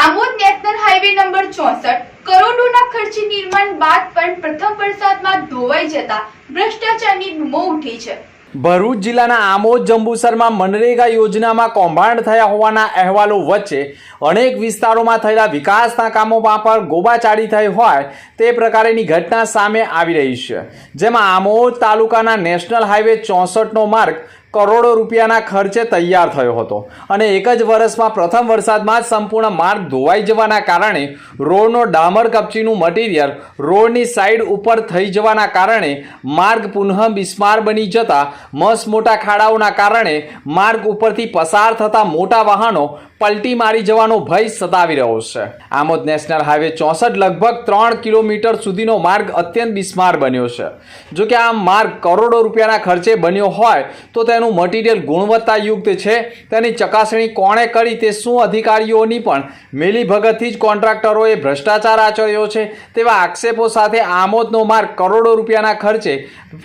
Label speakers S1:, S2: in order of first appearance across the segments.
S1: Amod national highway number ચોસઠ, કરોડોના ખર્ચે નિર્માણ બાદ પણ પ્રથમ વરસાદમાં ધોવાઈ જતા ભ્રષ્ટાચારની બૂમો ઉઠી છે.
S2: ભરૂચ જિલ્લાના આમોદ જંબુસરમાં મનરેગા યોજનામાં કૌભાંડ થયા હોવાના અહેવાલો વચ્ચે અનેક વિસ્તારોમાં થયેલા વિકાસના કામોમાં પણ ગોબાચાડી થઈ હોય તે પ્રકારેની ઘટના સામે આવી રહી છે. જેમાં આમોદ તાલુકાના નેશનલ હાઈવે ચોસઠનો માર્ગ કરોડો રૂપિયાના ખર્ચે તૈયાર થયો હતો. અને એક જ વર્ષમાં પ્રથમ વરસાદમાં જ સંપૂર્ણ માર્ગ ધોવાઈ જવાના કારણે રોડનો ડામર કપચીનું મટીરિયલ રોડની સાઈડ ઉપર થઈ જવાના કારણે માર્ગ પુનઃ બિસ્માર બની જતા મસ મોટા ખાડાઓના કારણે માર્ગ ઉપરથી પસાર થતા મોટા વાહનો પલટી મારી જવાનો ભય સતાવી રહ્યો છે. આમોદ નેશનલ હાઈવે ચોસઠ લગભગ ત્રણ કિલોમીટર સુધીનો માર્ગ અત્યંત બિસ્માર બન્યો છે. જો કે આ માર્ગ કરોડો રૂપિયાના ખર્ચે બન્યો હોય, તો તેનું મટીરિયલ ગુણવત્તાયુક્ત છે. તેની ચકાસણી કોણે કરી તે શું અધિકારીઓની પણ મેલીભગતથી જ કોન્ટ્રાક્ટરોએ ભ્રષ્ટાચાર આચર્યો છે. તેવા આક્ષેપો સાથે આમોદનો માર્ગ કરોડો રૂપિયાના ખર્ચે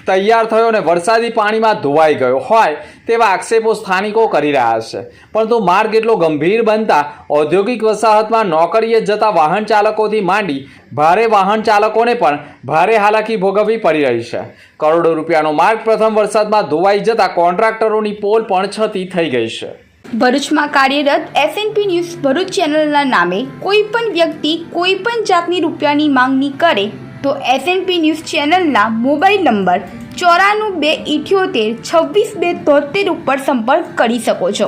S2: તૈયાર થયો અને વરસાદી પાણીમાં ધોવાઈ ગયો હોય, તેવા આક્ષેપો સ્થાનિકો કરી રહ્યા છે. પરંતુ માર્ગ એટલો ગંભીર બનતા ઔદ્યોગિક વસાહતમાં નોકરીએ જતા વાહન ચાલકોથી માંડી ભારે વાહન ચાલકોને પણ ભારે હાલાકી ભોગવવી પડી રહી છે. કરોડો રૂપિયાનો માર્ગ પ્રથમ વરસાદમાં ધોવાઈ જતા કોન્ટ્રાક્ટરોની પોલ પણ છતી થઈ ગઈ છે.
S1: ભરૂચમાં કાર્યરત એસએનપી ન્યૂઝ ભરૂચ ચેનલના નામે કોઈ પણ વ્યક્તિ કોઈ પણ જાતની રૂપિયાની માંગણી કરે તો એસએનપી ન્યૂઝ ચેનલના મોબાઈલ નંબર ચોરાણું બે ઇઠ્યોતેર છવ્વીસ બે તોતેર ઉપર સંપર્ક કરી શકો છો.